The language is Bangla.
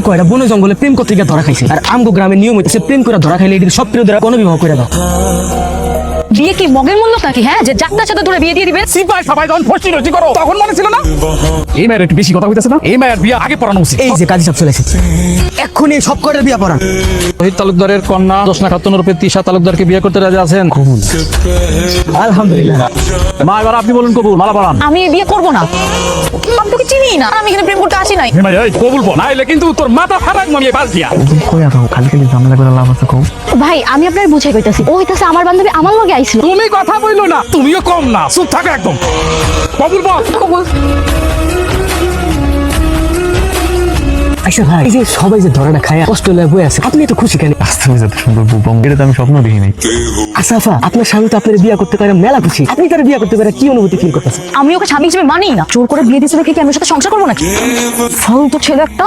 এই কয়টা বনে জঙ্গলে প্রেম করতে গিয়ে ধরা খাইছে। আর আমগো গ্রামের নিয়ম হইতেছে প্রেম করে ধরা খাইলে এটির সব প্রিয় দ্বারা কোনো বিবাহ করে দাও। বিয়ে কি মগের মূল্য নাকি হ্যাঁ? যে যাত্রার সাথে ধরে বিয়ে দিয়ে দিবে? সিপাই সবাই যখন ফসি রচি করো তখন মনে ছিল না? এই মায়ের একটু বেশি কথা হইতেছে না? এই মায়ের বিয়ে আগে পড়ানো উচিত। এই যে কাজী সাহেব চলে এসেছে। এক্ষুনি সব বিয়া পড়ান? শহীদ তালুকদারের কন্যা জোসনা খাতুন রূপে তিশা তালুকদারকে বিয়ে করতে রাজি আছেন? আলহামদুলিল্লাহ। মা এবার আপনি বলুন কবুল মালা বাড়ান আমি এই বিয়ে করব না। আমি তোকে চিনি না। আমি এখানে প্রেম করতে আসি নাই। এই কবুল নাইলে কিন্তু তোর মাথা ফাটাক মামিয়ে বাস দিয়া। কই আছো? খালি খালি ঝামেলা করে লাভ আছে কও। ভাই আমি আপনার বুঝাই কইতাছি। ও হইতাছে আমার বান্ধবী আমার লগে আইছিল। তুমি কথা বইলো না তুমিও কম না। চুপ থাকো একদম। কবুল বল কবুল। আচ্ছা ভাই। এই যে সবাই যে ধরাটা খায় কষ্ট লাগে বই আছে আপনি তো খুশি কেন? তুমি যত সুন্দর বউ পাবো, এটা তো আমি স্বপ্ন দেখি নাই। আচ্ছা আফা আপনার স্বামী তো আপনার বিয়ে করতে পারে মেলা খুশি। আপনি তার বিয়ে করতে পারে কি অনুভূতি ফিল করতেছে আমি ওকে স্বামী হিসেবে মানি না। জোর করে বিয়ে দিয়েছে দেখে কি আমি ওর সাথে সংসার করব নাকি? ফালতু ছেলে একটা।